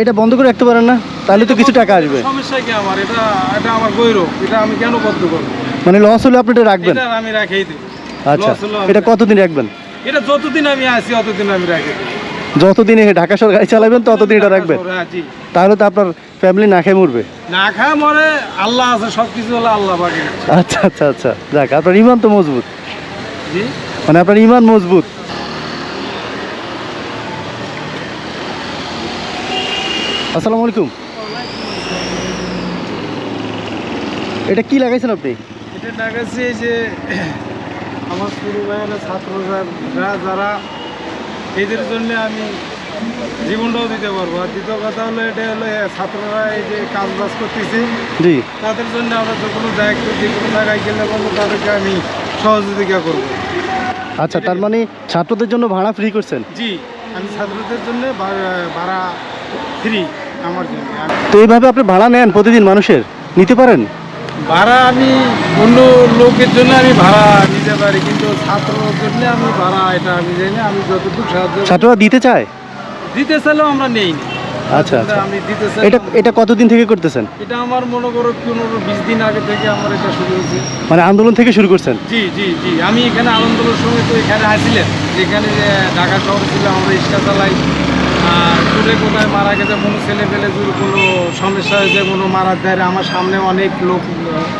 এটা বন্ধ করে রাখতে পারেন না? তাহলে তো কিছু টাকা আসবে। সমস্যা কি আমার? এটা এটা আমার গৌরব এটা আমি কেন করব? মানে লস হলে আপনি এটা রাখবেন? এটা আমি রাখেই দিই আচ্ছা। এটা কতদিন রাখবেন? এটা যতদিন আমি আছি আমি রাখি যতদিন ঢাকা শহর গাড়ি চালাবেন ততদিন এটা রাখবেন। হ্যাঁ, তাহলে তো আপনার ফ্যামিলি না খেয়ে মরবে। না খায় মরে আল্লাহ আছে সব কিছু হলো আল্লাহ বাকি আচ্ছা আচ্ছা আচ্ছা। যাক আপনার ইমান তো মজবুত। মানে আপনার ইমান মজবুত। আসসালামু আলাইকুম। এটা কি লাগাইছেন আপনি? এটা লাগাচ্ছি এই যে আমার পুরো ভাইয়েরা ছাত্ররা যারা এদের জন্য আমি জীবনটাও দিতে পারব। আর দ্বিতীয় কথা হলো এটা হলো ছাত্ররা এই যে কাজ বাজ করতেছে তাদের জন্য আমরা যে কোনো দায়িত্ব যে কোনো জায়গায় গেলে বলব তাদেরকে আমি সহযোগিতা করব। আচ্ছা তার মানে ছাত্রদের জন্য ভাড়া ফ্রি করছেন? জি আমি ছাত্রদের জন্য ভাড়া ফ্রি আমার জন্য তো এইভাবে আপনি ভাড়া নেন প্রতিদিন মানুষের? নিতে পারেন? ভাড়া আমি অন্য লোকের জন্য আমি ভাড়া নিতে পারি কিন্তু ছাত্রর জন্য আমি ভাড়া এটা আমি জানি না আমি যতটুকু সাহায্য ছাত্ররা দিতে চায়? দিতে চাইলেও আমরা নেই নি। আচ্ছা, আচ্ছা। আমি দিতে চাই এটা এটা কতদিন থেকে করতেছেন? এটা আমার মনে করো পনেরো বিশ দিন আগে থেকে আমার এটা শুরু হয়েছে। মানে আন্দোলন থেকে শুরু করছেন? জি জি জি। আমি এখানে আনন্দনের সময় তো এখানে আসছিলেন। যেখানে যে ঢাকা শহর ছিল আমরা রিক্সা চালাই। দূরে কোথায় মারা গেছে কোনো ছেলে পেলে যদি কোনো সমস্যা হয়েছে কোনো মারার দেয় আমার সামনে অনেক লোক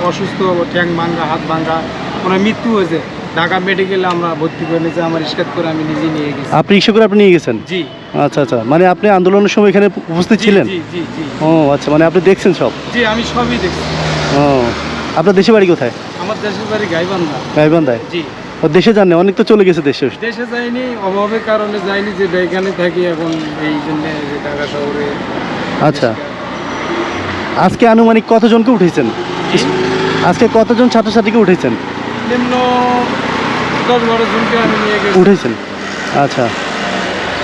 অসুস্থ ঠ্যাং ভাঙ্গা হাত ভাঙ্গা কোনো মৃত্যু হয়েছে। ঢাকা মেডিকেলে আমরা ভর্তি করে নিয়েছি আমার রিক্সাত করে আমি নিজে নিয়ে গেছি। আপনি রিক্সা করে আপনি নিয়ে গেছেন? জি। আচ্ছা আচ্ছা। মানে আপনি আন্দোলনের সময় এখানে উপস্থিত ছিলেন? জি জি জি। ও আচ্ছা মানে আপনি দেখছেন সব? জি আমি সবই দেখছি। ও। আপনার দেশের বাড়ি কোথায়? আমার দেশের বাড়ি গাইবান্ধা। গাইবান্ধায়? জি। দেশে যান অনেক তো চলে গেছে দেশে। দেশে যাইনি অভাবের কারণে যাইনি যে এখানে থাকি এখন এই জন্য ঢাকা শহরে আচ্ছা। আজকে আনুমানিক কতজনকে উঠেছেন? আজকে কতজন ছাত্রছাত্রীকে উঠেছেন? নিম্ন দশ বারো জনকে আমি নিয়ে গেছি। উঠেছেন। আচ্ছা।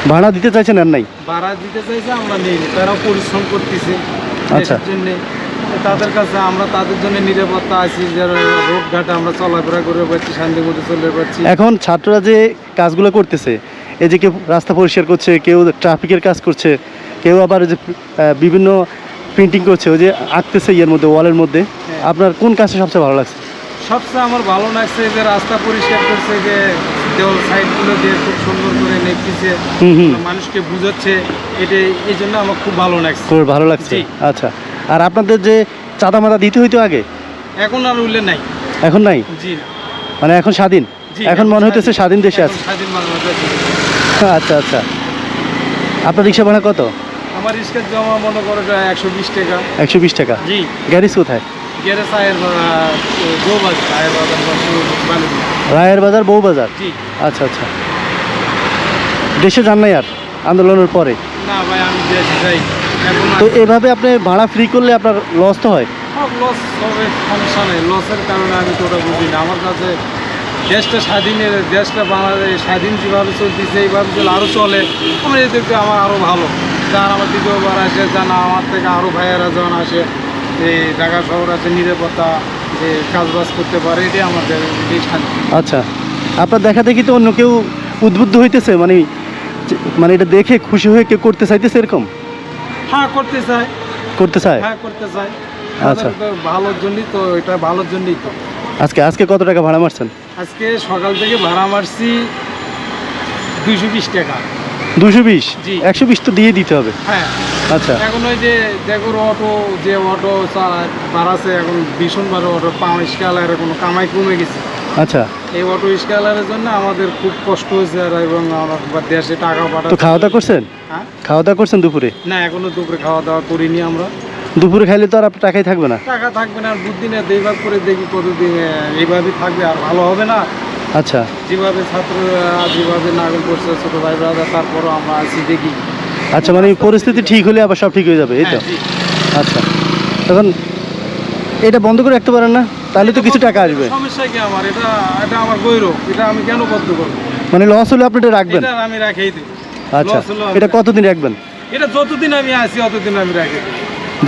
ভাড়া দিতে চাইছেন আর নাই? ভাড়া দিতে চাইছে আমরা নিই তারাও পরিশ্রম করতেছে। আচ্ছা। জন্যে। তাদের কাছে আমরা তাদের জন্য নিরাপত্তা আছি যারা রোড ঘাটে আমরা চলাফেরা করে পাচ্ছি শান্তি মতো চলে পাচ্ছি। এখন ছাত্ররা যে কাজগুলো করতেছে এই যে কেউ রাস্তা পরিষ্কার করছে কেউ ট্রাফিকের কাজ করছে কেউ আবার যে বিভিন্ন প্রিন্টিং করছে ওই যে আঁকতেছে ইয়ের মধ্যে ওয়ালের মধ্যে হ্যাঁ। আপনার কোন কাজটা সবচেয়ে ভালো লাগছে? সবচেয়ে আমার ভালো লাগছে যে রাস্তা পরিষ্কার করছে যে দেওয়াল সাইডগুলো দিয়ে খুব সুন্দর করে নেপিছে মানুষকে বুঝাচ্ছে এটা এই জন্য আমার খুব ভালো লাগছে। খুব ভালো লাগছে। আচ্ছা। আর আপনাদের যে চাঁদা মাদা দিতে হইতো আগে? এখন আর উল্লে নাই। এখন নাই? জি। মানে এখন স্বাধীন? এখন মনে হইতেছে স্বাধীন দেশে আছে। আচ্ছা আচ্ছা। আপনার রিক্সা ভাড়া কত? আমার রিক্সার জমা মনে করো একশো বিশ টাকা। একশো বিশ টাকা? জি। গ্যারেজ কোথায়? রায়ের বাজার বউ বাজার জি। আচ্ছা আচ্ছা। দেশে যান নাই আর আন্দোলনের পরে? না ভাই আমি দেশে যাই তো এভাবে আপনি ভাড়া ফ্রি করলে আপনার লস তো হয়? লস হবে সমস্যা নেই। লসের কারণে আমি তো ওটা বুঝি না আমার কাছে দেশটা স্বাধীনের দেশটা বাংলাদেশ স্বাধীন যেভাবে চলতেছে এইভাবে চলে আরও চলে। আমার এদেরকে আমার আরও ভালো। যার আমার দ্বিতীয়বার আসে যারা আমার থেকে আরও ভাইয়েরা যখন আসে যে ঢাকা শহর আছে নিরাপত্তা যে কাজবাজ করতে পারে এটাই আমাদের আচ্ছা। আপনার দেখা দেখি তো অন্য কেউ উদ্বুদ্ধ হইতেছে? মানে মানে এটা দেখে খুশি হয়ে কেউ করতে চাইতেছে এরকম? হ্যাঁ করতে চাই। করতে চায় হ্যাঁ করতে চাই। আচ্ছা। ভালোর জন্যই তো এটা ভালোর জন্যই তো। আজকে আজকে কত টাকা ভাড়া মারছেন? আজকে সকাল থেকে ভাড়া মারছি দুইশো বিশ টাকা। দুশো বিশ? জি। একশো বিশ তো দিয়ে দিতে হবে। হ্যাঁ। আচ্ছা। এখন ওই যে দেখো অটো যে অটো বাড়াছে এখন ভীষণ ভালো অটো পাঁচ স্কেলারের কোনো কামাই কমে গেছে। আচ্ছা। এই অটো স্কেলারের জন্য আমাদের খুব কষ্ট হয়েছে আর এবং আমরা দেশে টাকা তো পাঠাতে খাওয়া দাওয়া করছেন? হ্যাঁ? খাওয়া দাওয়া করছেন দুপুরে? না এখনও দুপুরে খাওয়া দাওয়া করিনি আমরা। দুপুরে খাইলে তো আর আপনার টাকাই থাকবে না? টাকা থাকবে না আর দুদিনে দুইবার করে দেখি কতদিন আহ, এইভাবে থাকবে আর ভালো হবে না। আচ্ছা। যেভাবে ছাত্ররা যেভাবে নাগল করছে ছোট ভাই ব্রাদার তারপরও আমরা আছি দেখি। আচ্ছা মানে পরিস্থিতি ঠিক হলে আবার সব ঠিক হয়ে যাবে এই তো? হ্যাঁ, আচ্ছা। তখন এটা বন্ধ করে রাখতে পারেন না? তাহলে তো কিছু টাকা আসবে। সমস্যা কি আমার? এটা এটা আমার গৌরব এটা আমি কেন বদ্ধ করব? মানে লস হলে আপনি এটা রাখবেন? এটা আমি রাখেই দিই আচ্ছা। এটা কতদিন রাখবেন? এটা যতদিন আমি আছি অতদিন আমি রাখি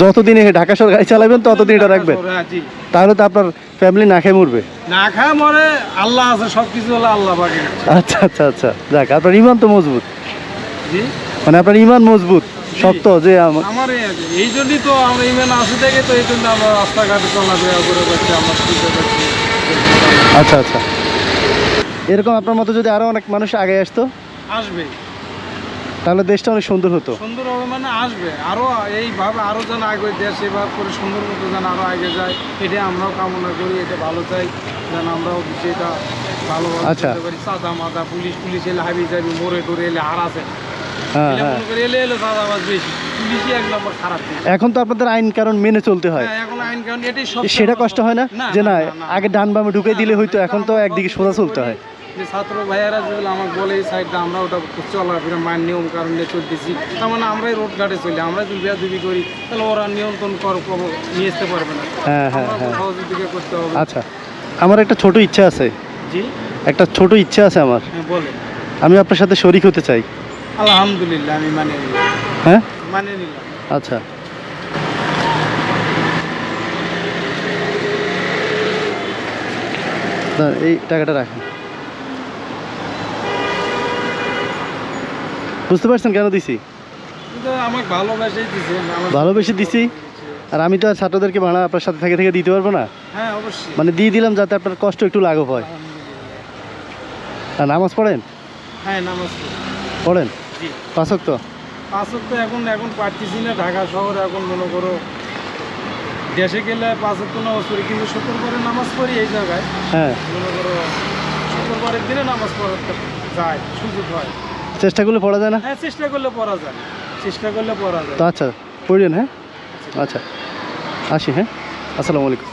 যতদিন এই ঢাকা শহর গাড়ি চালাবেন ততদিন এটা রাখবেন। তাহলে তো আপনার ফ্যামিলি না খেয়ে মরবে। না খায় মরে আল্লাহ আছে সব কিছু হলো আল্লাহ বাকি আচ্ছা আচ্ছা আচ্ছা। যাক আপনার ইমান তো মজবুত। জি? মানে আপনার ইমান মজবুত। শক্ত যে আম- আমার এই- জন্যই তো আমরা ইমেন আসে থেকে তো এই জন্য আমরা রাস্তাঘাটে চলাফেরা করে পাচ্ছি আমরা আচ্ছা আচ্ছা। এরকম আপনার মতো যদি আরও অনেক মানুষ আগে আসতো? আসবে। তাহলে দেশটা অনেক সুন্দর হতো। সুন্দর হবে মানে আসবে। আরও এইভাবে আরও যেন আগে দেশ এবার করে সুন্দর মতো যেন আরও আগে যায় এটা আমরাও কামনা করি এটা ভালো চাই যেন আমরাও বিষয়টা ভালোভাবে আচ্ছা। সাদা মাদা পুলিশ পুলিশ এলে হাবি যাবি মোড়ে টোরে এলে হার এখন তো আপনাদের আইন কারণ মেনে চলতে হয়। হ্যাঁ, সেটা কষ্ট হয় না? যে না আগে ডান বামে ঢুকে দিলে হয়তো এখন তো একদিকে সোজা চলতে হয়। যে ছাত্র ভাইয়েরা যেগুলো আমাকে বলে এই সাইডটা আমরা ওটা চলাফেরা মান নিয়ম কারণে চলতেছি। তার মানে আমরাই রোড ঘাটে চলি আমরা যদি বেয়াদবি করি তাহলে ওরা নিয়ন্ত্রণ কর নিয়ে আসতে পারবে না। হ্যাঁ হ্যাঁ হ্যাঁ। সহযোগিতা করতে হবে। আচ্ছা আমার একটা ছোট ইচ্ছা আছে। জি? একটা ছোট ইচ্ছা আছে আমার। হ্যাঁ বলে আমি আপনার সাথে শরিক হতে চাই। আলহামদুলিল্লাহ আমি মানে হ্যাঁ? মানে নিলাম। আচ্ছা। এই টাকাটা রাখেন। বুঝতে পারছেন কেন দিছি? ভালোবেসে দিছি? আর আমি তো আর ছাত্রদেরকে ভাড়া আপনার সাথে থেকে থেকে দিতে পারব না? হ্যাঁ মানে দিয়ে দিলাম যাতে আপনার কষ্ট একটু লাঘব হয়। আর নামাজ পড়েন? হ্যাঁ নামাজ। পড়েন? পাঁচক তো? পাঁচক তো এখন এখন পারতেছি না। ঢাকা শহরে এখন মনে করো দেশে গেলে পাঁচক তো নামাজ পড়ি কিন্তু শুক্রবারে নামাজ পড়ি এই জায়গায়। হ্যাঁ। মনে করো শুক্রবারের দিনে নামাজ পড়াতে যায় সুযোগ হয়। চেষ্টা করলে পড়া যায় না? হ্যাঁ চেষ্টা করলে পড়া যায়। চেষ্টা করলে পড়া যায়। তো আচ্ছা পড়লেন হ্যাঁ? আচ্ছা। আসি হ্যাঁ? আসসালামু আলাইকুম।